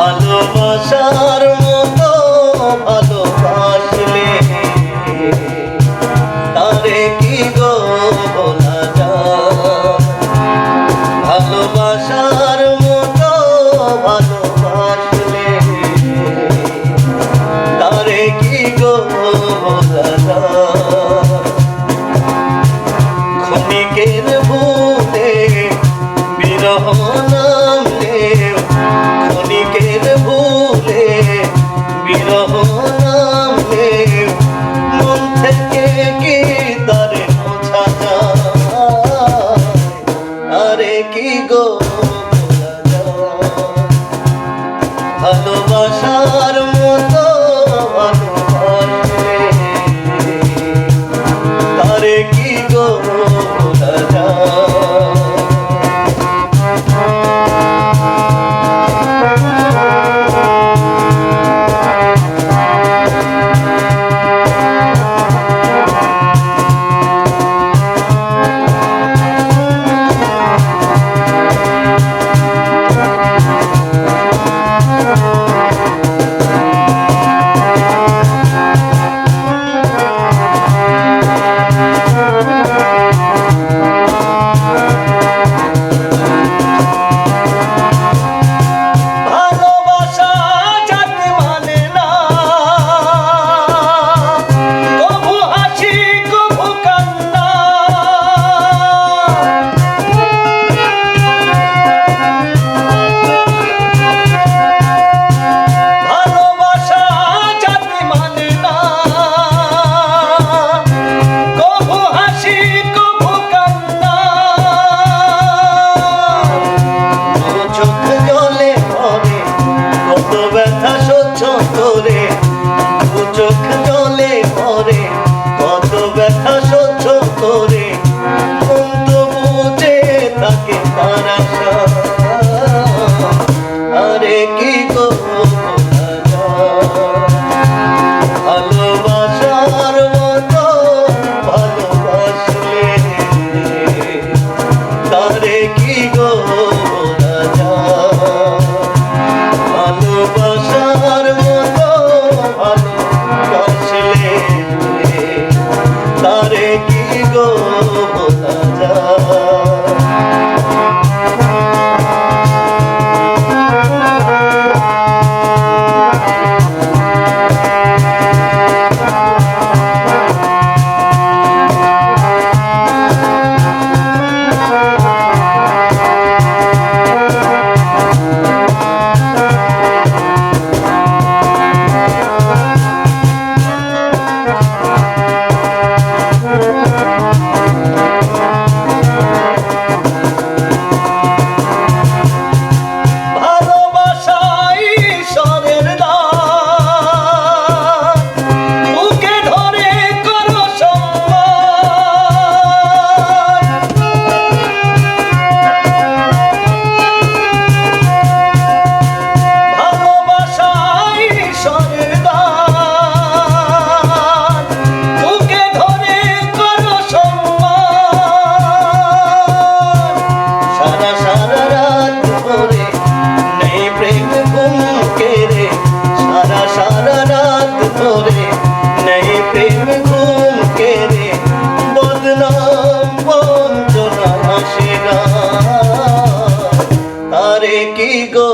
ভালোবাসার মতো ভালোবাসলে। তারে কি গো বলা ভালোবাসার মতো ভালোবাসলে। তারে কি গো বলা যা ক্ষণিকের ভূতে বিরহ নামে মন থেকে কি তার মোছা যায়। আরে কি গো ভালোবাসার Oh, that's con la llave. কি গো।